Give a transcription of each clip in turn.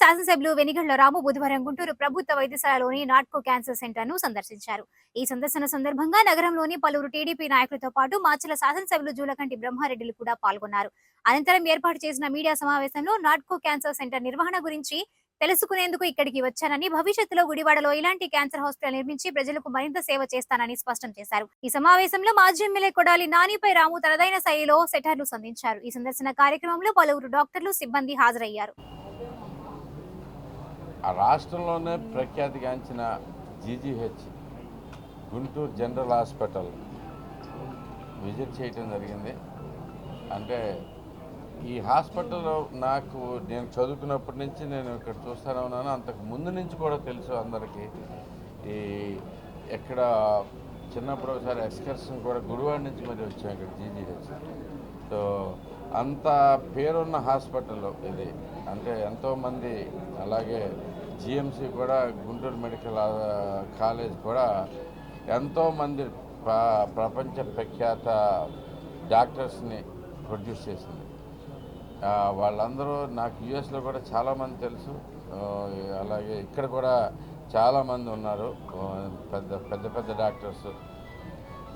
శాసనసభ్యులు వెనిగళ్ళ రాము బుధవారం గుంటూరు ప్రభుత్వ వైద్యశాలలోని నాట్కో క్యాన్సర్ సెంటర్ను సందర్శించారు. ఈ సందర్శన సందర్భంగా నగరంలోని పలువురు టీడీపీ నాయకులతో పాటు మాచల శాసనసభ్యులు జూలకంటి బ్రహ్మారెడ్డిలు కూడా పాల్గొన్నారు. అనంతరం ఏర్పాటు చేసిన మీడియా సమావేశంలో నాట్కో క్యాన్సర్ సెంటర్ నిర్వహణ గురించి తెలుసుకునేందుకు ఇక్కడికి వచ్చానని భవిష్యత్తులో గుడివాడలో ఇలాంటి క్యాన్సర్ హాస్పిటల్ నిర్మించి ప్రజలకు మరింత సేవ చేస్తానని స్పష్టం చేశారు. ఈ సమావేశంలో మాజీ ఎమ్మెల్యే కొడాలి నానిపై రాము తనదైన శైలిలో సెటర్లు సంధించారు. ఈ సందర్శన కార్యక్రమంలో పలువురు డాక్టర్లు సిబ్బంది హాజరయ్యారు. ఆ రాష్ట్రంలోనే ప్రఖ్యాతిగాంచిన GGH Guntur general hospital visit చేయటం జరిగింది. అంటే ఈ హాస్పిటల్లో నాకు నేను చదువుకున్నప్పటి నుంచి నేను ఇక్కడ చూస్తూనే ఉన్నాను. అంతకు ముందు నుంచి కూడా తెలుసు అందరికీ. ఈ ఎక్కడ చిన్నప్పుడు ఒకసారి ఎక్స్కర్షన్ కూడా గుడివాడ నుంచి మరి వచ్చాం ఇక్కడ జీజీహెచ్. సో అంత పేరున్న హాస్పిటల్ ఇది. అంటే ఎంతోమంది అలాగే జిఎంసి కూడా గుంటూరు మెడికల్ కాలేజ్ కూడా ఎంతోమంది ప్ర ప్రపంచ ప్రఖ్యాత డాక్టర్స్ని ప్రొడ్యూస్ చేసింది. వాళ్ళందరూ నాకు యుఎస్లో కూడా చాలామంది తెలుసు. అలాగే ఇక్కడ కూడా చాలామంది ఉన్నారు. పెద్ద పెద్ద పెద్ద డాక్టర్స్.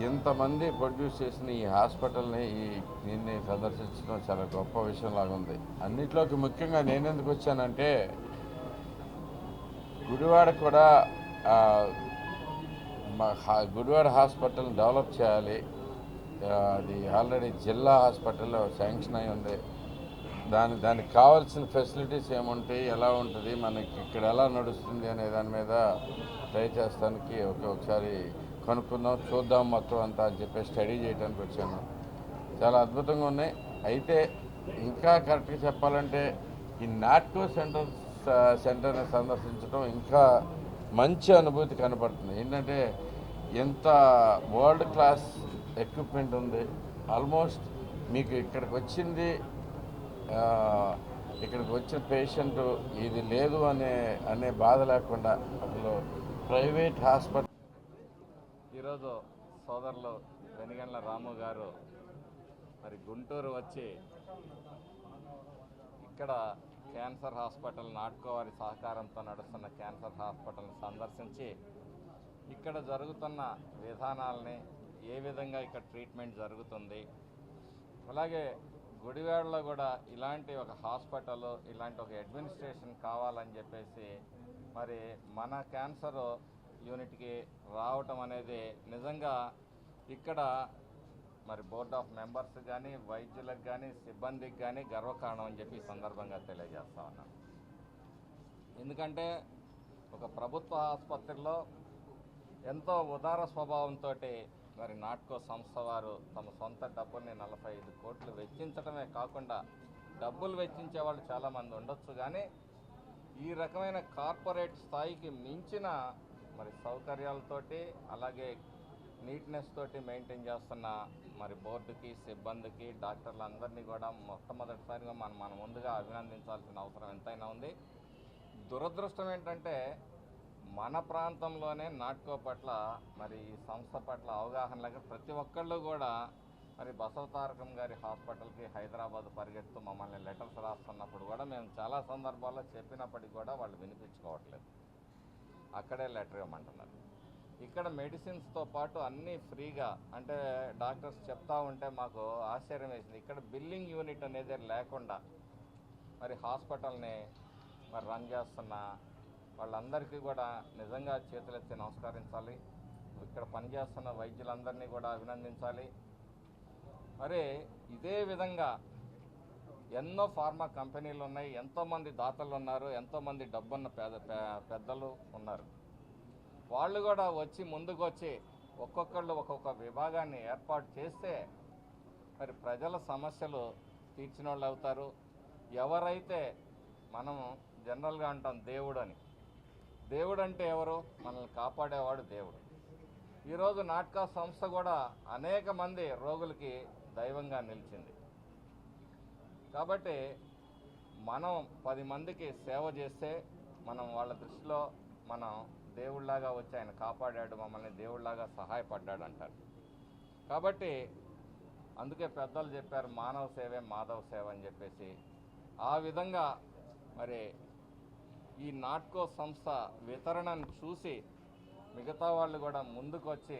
ఇంతమంది ప్రొడ్యూస్ చేసిన ఈ హాస్పిటల్ని ఈ దీన్ని సందర్శించడం చాలా గొప్ప విషయంలాగా ఉంది అన్నిట్లోకి ముఖ్యంగా నేను ఎందుకు వచ్చానంటే గుడివాడ కూడా మా గుడివాడ హాస్పిటల్ డెవలప్ చేయాలి. అది ఆల్రెడీ జిల్లా హాస్పిటల్లో శాంక్షన్ అయి ఉంది. దాని దానికి కావాల్సిన ఫెసిలిటీస్ ఏముంటాయి ఎలా ఉంటుంది మనకి ఇక్కడ ఎలా నడుస్తుంది అనే దాని మీద ట్రై చేస్తానికి ఒకసారి కనుక్కుందాం చూద్దాం మొత్తం అంతా అని చెప్పి స్టడీ చేయడానికి వచ్చాను. చాలా అద్భుతంగా ఉన్నాయి. అయితే ఇంకా కరెక్ట్గా చెప్పాలంటే ఈ నాట్కో సెంటర్స్ సెంటర్ని సందర్శించడం ఇంకా మంచి అనుభూతి కనపడుతుంది. ఏంటంటే ఎంత వరల్డ్ క్లాస్ ఎక్విప్మెంట్ ఉంది. ఆల్మోస్ట్ మీకు ఇక్కడికి వచ్చింది ఇక్కడికి వచ్చిన పేషెంట్ ఇది లేదు అనే అనే బాధ లేకుండా అసలు ప్రైవేట్ హాస్పిటల్ ఈరోజు సోదరులు వెనిగండ్ల రాము గారు మరి గుంటూరు వచ్చి ఇక్కడ క్యాన్సర్ హాస్పిటల్ నాటుకోవారి సహకారంతో నడుస్తున్న క్యాన్సర్ హాస్పిటల్ని సందర్శించి ఇక్కడ జరుగుతున్న విధానాలని ఏ విధంగా ఇక్కడ ట్రీట్మెంట్ జరుగుతుంది అలాగే గుడివాడలో కూడా ఇలాంటి ఒక హాస్పిటల్ ఇలాంటి ఒక అడ్మినిస్ట్రేషన్ కావాలని చెప్పేసి మరి మన క్యాన్సర్ యూనిట్కి రావటం అనేది నిజంగా ఇక్కడ మరి బోర్డ్ ఆఫ్ మెంబర్స్ కానీ వైద్యులకు కానీ సిబ్బందికి కానీ గర్వకారణం అని చెప్పి సందర్భంగా తెలియజేస్తా ఉన్నాను ఎందుకంటే ఒక ప్రభుత్వ ఆసుపత్రిలో ఎంతో ఉదార స్వభావంతో మరి నాట్కో సంస్థ వారు తమ సొంత డబ్బుల్ని నలభై ఐదు కోట్లు వెచ్చించడమే కాకుండా డబ్బులు వెచ్చించే వాళ్ళు చాలామంది ఉండొచ్చు కానీ ఈ రకమైన కార్పొరేట్ స్థాయికి మించిన మరి సౌకర్యాలతోటి అలాగే నీట్నెస్ తోటి మెయింటైన్ చేస్తున్న మరి బోర్డుకి సిబ్బందికి డాక్టర్లందరినీ కూడా మొట్టమొదటిసారిగా మనం మనం ముందుగా అభినందించాల్సిన అవసరం ఎంతైనా ఉంది. దురదృష్టం ఏంటంటే మన ప్రాంతంలోనే నాటుకో పట్ల మరి ఈ సంస్థ పట్ల అవగాహన లేక ప్రతి ఒక్కళ్ళు కూడా మరి బసవతారకం గారి హాస్పిటల్కి హైదరాబాద్ పరిగెడుతూ మమ్మల్ని లెటర్స్ రాస్తున్నప్పుడు కూడా మేము చాలా సందర్భాల్లో చెప్పినప్పటికీ కూడా వాళ్ళు వినిపించుకోవట్లేదు. అక్కడే లెటర్ ఇవ్వమంటున్నారు. ఇక్కడ మెడిసిన్స్తో పాటు అన్నీ ఫ్రీగా అంటే డాక్టర్స్ చెప్తా ఉంటే మాకు ఆశ్చర్యం వేసింది. ఇక్కడ బిల్లింగ్ యూనిట్ అనేది లేకుండా మరి హాస్పిటల్ని మరి రన్ చేస్తున్న వాళ్ళందరికీ కూడా నిజంగా చేతులెత్తి నమస్కరించాలి. ఇక్కడ పనిచేస్తున్న వైద్యులందరినీ కూడా అభినందించాలి. మరి ఇదే విధంగా ఎన్నో ఫార్మా కంపెనీలు ఉన్నాయి. ఎంతోమంది దాతలు ఉన్నారు ఎంతోమంది డబ్బున్న పేద పే- పెద్దలు ఉన్నారు. వాళ్ళు కూడా వచ్చి ముందుకు వచ్చి ఒక్కొక్కళ్ళు ఒక్కొక్క విభాగాన్ని ఏర్పాటు చేస్తే మరి ప్రజల సమస్యలు తీర్చిన వాళ్ళు అవుతారు. ఎవరైతే మనం జనరల్గా అంటాం దేవుడు అని దేవుడు అంటే ఎవరు? మనల్ని కాపాడేవాడు దేవుడు. ఈరోజు నాటక సంస్థ కూడా అనేక మంది రోగులకి దైవంగా నిలిచింది. కాబట్టి మనం పది మందికి సేవ చేస్తే మనం వాళ్ళ దృష్టిలో మనం దేవుళ్ళలాగా వచ్చి ఆయన కాపాడాడు మమ్మల్ని దేవుళ్ళలాగా సహాయపడ్డాడు అంటారు. కాబట్టి అందుకే పెద్దలు చెప్పారు మానవ సేవే మాధవ సేవ అని చెప్పేసి. ఆ విధంగా మరి ఈ నాట్కో సంస్థ వితరణను చూసి మిగతా వాళ్ళు కూడా ముందుకు వచ్చి